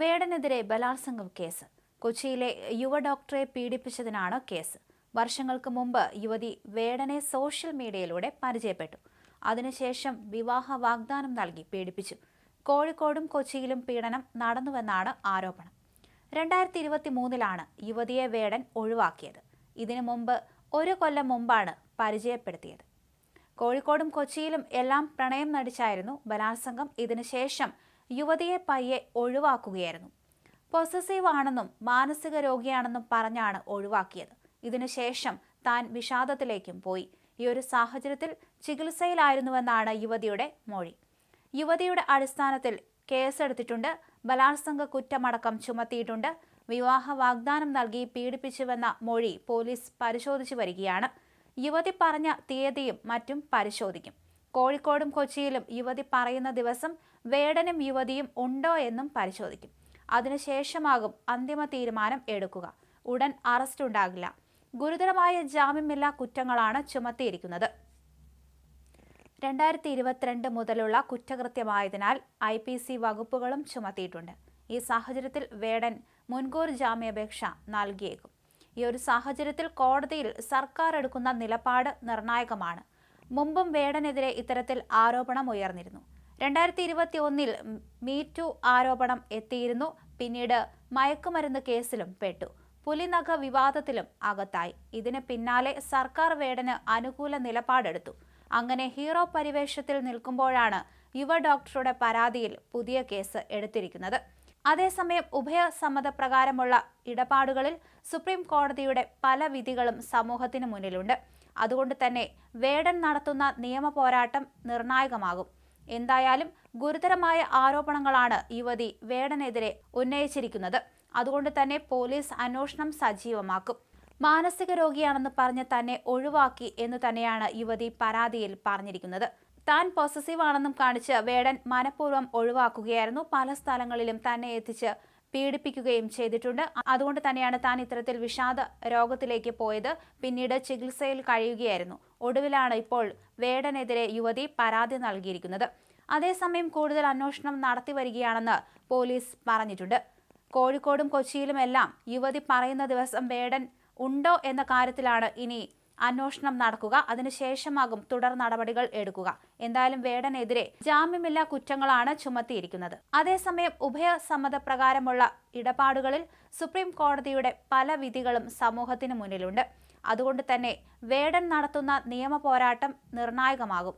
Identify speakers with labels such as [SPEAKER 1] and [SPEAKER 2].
[SPEAKER 1] വേടനെതിരെ ബലാത്സംഗം കേസ്. കൊച്ചിയിലെ യുവ ഡോക്ടറെ പീഡിപ്പിച്ചതിനാണ് കേസ്. വർഷങ്ങൾക്ക് മുമ്പ് യുവതി വേടനെ സോഷ്യൽ മീഡിയയിലൂടെ പരിചയപ്പെട്ടു. അതിനുശേഷം വിവാഹ വാഗ്ദാനം നൽകി പീഡിപ്പിച്ചു. കോഴിക്കോടും കൊച്ചിയിലും പീഡനം നടന്നുവെന്നാണ് ആരോപണം. രണ്ടായിരത്തി ഇരുപത്തി മൂന്നിലാണ് യുവതിയെ വേടൻ ഒഴിവാക്കിയത്. ഇതിനു മുമ്പ് ഒരു കൊല്ലം മുമ്പാണ് പരിചയപ്പെടുത്തിയത്. കോഴിക്കോടും കൊച്ചിയിലും എല്ലാം പ്രണയം നടിച്ചായിരുന്നു ബലാത്സംഗം. ഇതിനുശേഷം യുവതിയെ പയ്യെ ഒഴിവാക്കുകയായിരുന്നു. പൊസസീവ് ആണെന്നും മാനസിക രോഗിയാണെന്നും പറഞ്ഞാണ് ഒഴിവാക്കിയത്. ഇതിനുശേഷം താൻ വിഷാദത്തിലേക്കും പോയി. ഈ ഒരു സാഹചര്യത്തിൽ ചികിത്സയിലായിരുന്നുവെന്നാണ് യുവതിയുടെ മൊഴി. യുവതിയുടെ അടിസ്ഥാനത്തിൽ കേസെടുത്തിട്ടുണ്ട്. ബലാത്സംഗ കുറ്റമടക്കം ചുമത്തിയിട്ടുണ്ട്. വിവാഹ വാഗ്ദാനം നൽകി പീഡിപ്പിച്ചുവെന്ന മൊഴി പോലീസ് പരിശോധിച്ചു വരികയാണ്. യുവതി പറഞ്ഞ തീയതിയും മറ്റും പരിശോധിക്കും. കോഴിക്കോടും കൊച്ചിയിലും യുവതി പറയുന്ന ദിവസം വേടനും യുവതിയും ഉണ്ടോ എന്നും പരിശോധിക്കും. അതിനുശേഷമാകും അന്തിമ തീരുമാനം എടുക്കുക. ഉടൻ അറസ്റ്റ് ഉണ്ടാകില്ല. ഗുരുതരമായ ജാമ്യമില്ലാ കുറ്റങ്ങളാണ് ചുമത്തിയിരിക്കുന്നത്. രണ്ടായിരത്തി ഇരുപത്തിരണ്ട് മുതലുള്ള കുറ്റകൃത്യമായതിനാൽ ഐ പി സി വകുപ്പുകളും ചുമത്തിയിട്ടുണ്ട്. ഈ സാഹചര്യത്തിൽ വേടൻ മുൻകൂർ ജാമ്യാപേക്ഷ നൽകിയേക്കും. ഈ ഒരു സാഹചര്യത്തിൽ കോടതിയിൽ സർക്കാർ എടുക്കുന്ന നിലപാട് നിർണായകമാണ്. മുമ്പും വേടനെതിരെ ഇത്തരത്തിൽ ആരോപണം ഉയർന്നിരുന്നു. രണ്ടായിരത്തി ഇരുപത്തി ഒന്നിൽ മീറ്റു ആരോപണം എത്തിയിരുന്നു. പിന്നീട് മയക്കുമരുന്ന് കേസിലും പെട്ടു. പുലിനഖ വിവാദത്തിലും അകത്തായി. ഇതിന് പിന്നാലെ സർക്കാർ വേടന് അനുകൂല നിലപാടെടുത്തു. അങ്ങനെ ഹീറോ പരിവേഷത്തിൽ നിൽക്കുമ്പോഴാണ് യുവ ഡോക്ടറുടെ പരാതിയിൽ പുതിയ കേസ് എടുത്തിരിക്കുന്നത്. അതേസമയം ഉഭയസമ്മതപ്രകാരമുള്ള ഇടപാടുകളിൽ സുപ്രീം കോടതിയുടെ പല വിധികളും സമൂഹത്തിന് മുന്നിലുണ്ട്. അതുകൊണ്ട് തന്നെ വേടൻ നടത്തുന്ന നിയമ പോരാട്ടം നിർണായകമാകും. എന്തായാലും ഗുരുതരമായ ആരോപണങ്ങളാണ് യുവതി വേടനെതിരെ ഉന്നയിച്ചിരിക്കുന്നത്. അതുകൊണ്ട് തന്നെ പോലീസ് അന്വേഷണം സജീവമാക്കും. മാനസിക രോഗിയാണെന്ന് പറഞ്ഞ് തന്നെ ഒഴിവാക്കി എന്ന് തന്നെയാണ് യുവതി പരാതിയിൽ പറഞ്ഞിരിക്കുന്നത്. താൻ പോസസീവ് ആണെന്നും കാണിച്ച് വേടൻ മനഃപൂർവം ഒഴിവാക്കുകയായിരുന്നു. പല സ്ഥലങ്ങളിലും തന്നെ എത്തിച്ച് പീഡിപ്പിക്കുകയും ചെയ്തിട്ടുണ്ട്. അതുകൊണ്ട് തന്നെയാണ് താൻ ഇത്തരത്തിൽ വിഷാദ രോഗത്തിലേക്ക് പോയത്. പിന്നീട് ചികിത്സയിൽ കഴിയുകയായിരുന്നു. ഒടുവിലാണ് ഇപ്പോൾ വേടനെതിരെ യുവതി പരാതി നൽകിയിരിക്കുന്നത്. അതേസമയം കൂടുതൽ അന്വേഷണം നടത്തി വരികയാണെന്ന് പോലീസ് പറഞ്ഞിട്ടുണ്ട്. കോഴിക്കോടും കൊച്ചിയിലുമെല്ലാം യുവതി പറയുന്ന ദിവസം വേടൻ ഉണ്ടോ എന്ന കാര്യത്തിലാണ് ഇനി അന്വേഷണം നടക്കുക. അതിനുശേഷമാകും തുടർ നടപടികൾ എടുക്കുക. എന്തായാലും വേടനെതിരെ ജാമ്യമില്ലാ കുറ്റങ്ങളാണ് ചുമത്തിയിരിക്കുന്നത്. അതേസമയം ഉഭയസമ്മതപ്രകാരമുള്ള ഇടപാടുകളിൽ സുപ്രീം കോടതിയുടെ പല വിധികളും സമൂഹത്തിന് മുന്നിലുണ്ട്. അതുകൊണ്ട് തന്നെ വേടൻ നടത്തുന്ന നിയമ പോരാട്ടം നിർണായകമാകും.